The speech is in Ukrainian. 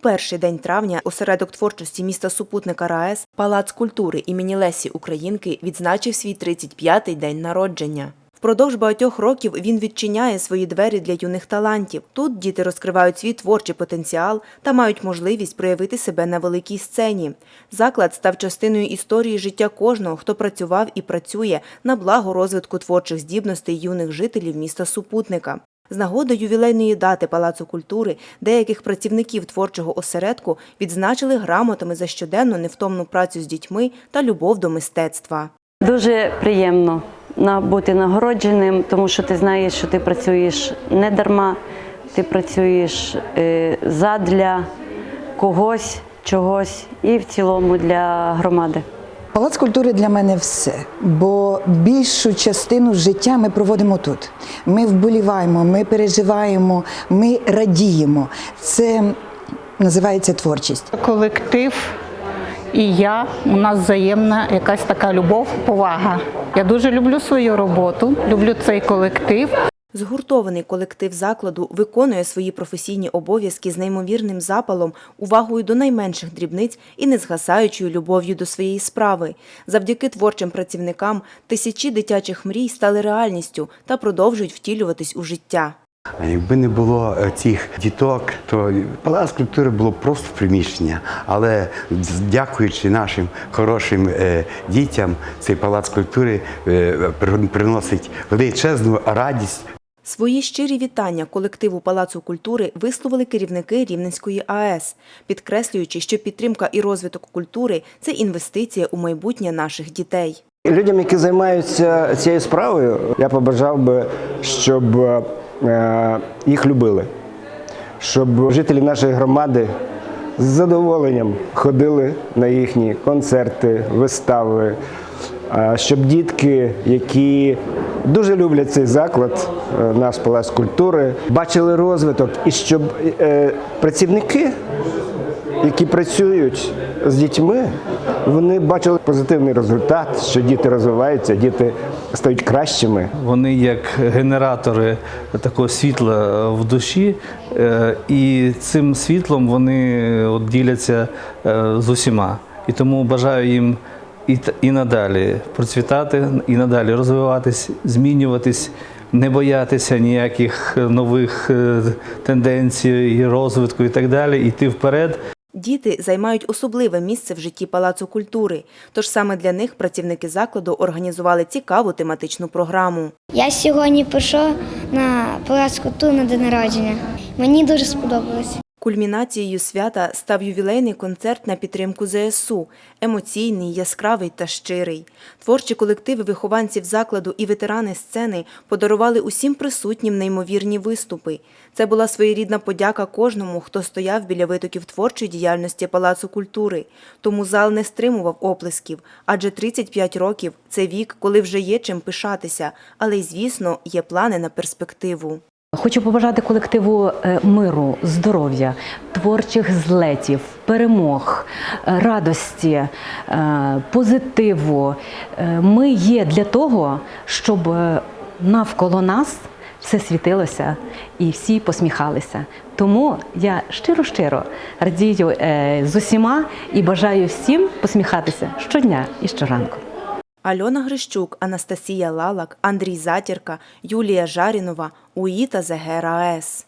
перший день травня осередок творчості міста супутника РаЕС Палац культури імені Лесі Українки відзначив свій 35-й день народження. Впродовж багатьох років він відчиняє свої двері для юних талантів. Тут діти розкривають свій творчий потенціал та мають можливість проявити себе на великій сцені. Заклад став частиною історії життя кожного, хто працював і працює на благо розвитку творчих здібностей юних жителів міста Супутника. З нагоди ювілейної дати Палацу культури деяких працівників творчого осередку відзначили грамотами за щоденну невтомну працю з дітьми та любов до мистецтва. Дуже приємно бути нагородженим, тому що ти знаєш, що ти працюєш не дарма, ти працюєш е, задля когось, чогось і в цілому для громади. Палац культури для мене все, бо більшу частину життя ми проводимо тут. Ми вболіваємо, ми переживаємо, ми радіємо. Це називається творчість. колектив і я. У нас взаємна якась така любов, повага. Я дуже люблю свою роботу, люблю цей колектив. Згуртований колектив закладу виконує свої професійні обов'язки з неймовірним запалом, увагою до найменших дрібниць і незгасаючою любов'ю до своєї справи. Завдяки творчим працівникам тисячі дитячих мрій стали реальністю та продовжують втілюватись у життя. Якби не було е, цих діток, то палац культури було просто приміщення. Але дякуючи нашим хорошим е, дітям, цей палац культури е, приносить величезну радість Свої щирі вітання колективу Палацу культури висловили керівники Рівненської АЕС, підкреслюючи, що підтримка і розвиток культури це інвестиція у майбутнє наших дітей. Людям, які займаються цією справою, я побажав би, щоб е, їх любили, щоб жителі нашої громади з задоволенням ходили на їхні концерти, вистави, е, щоб дітки, які дуже люблять цей заклад, е, наш палац культури, бачили розвиток, і щоб е, працівники які працюють з дітьми, вони бачили позитивний результат, що діти розвиваються, діти стають кращими. Вони як генератори такого світла в душі, е, і цим світлом вони діляться е, з усіма. І тому бажаю їм і, і надалі процвітати, і надалі розвиватись, змінюватись, не боятися ніяких нових е, тенденцій, розвитку і так далі, йти вперед. Діти займають особливе місце в житті Палацу культури, тож саме для них працівники закладу організували цікаву тематичну програму. Я сьогодні пішов на Палац культури на день народження. Мені дуже сподобалось. Кульмінацією свята став ювілейний концерт на підтримку ЗСУ, емоційний, яскравий та щирий. Творчі колективи вихованців закладу і ветерани сцени подарували усім присутнім неймовірні виступи. Це була своєрідна подяка кожному, хто стояв біля витоків творчої діяльності Палацу культури. Тому зал не стримував оплесків, адже 35 років це вік, коли вже є чим пишатися, але й, звісно, є плани на перспективу. Хочу побажати колективу е, миру, здоров'я, творчих злетів, перемог, е, радості, е, позитиву. Ми є для того, щоб навколо нас все світилося і всі посміхалися. Тому я щиро-щиро радію з усіма і бажаю всім посміхатися щодня і щоранку. Альона Грищук, Анастасія Лалак, Андрій Затірка, Юлія Жарінова, УІТА ЗГРАЕС.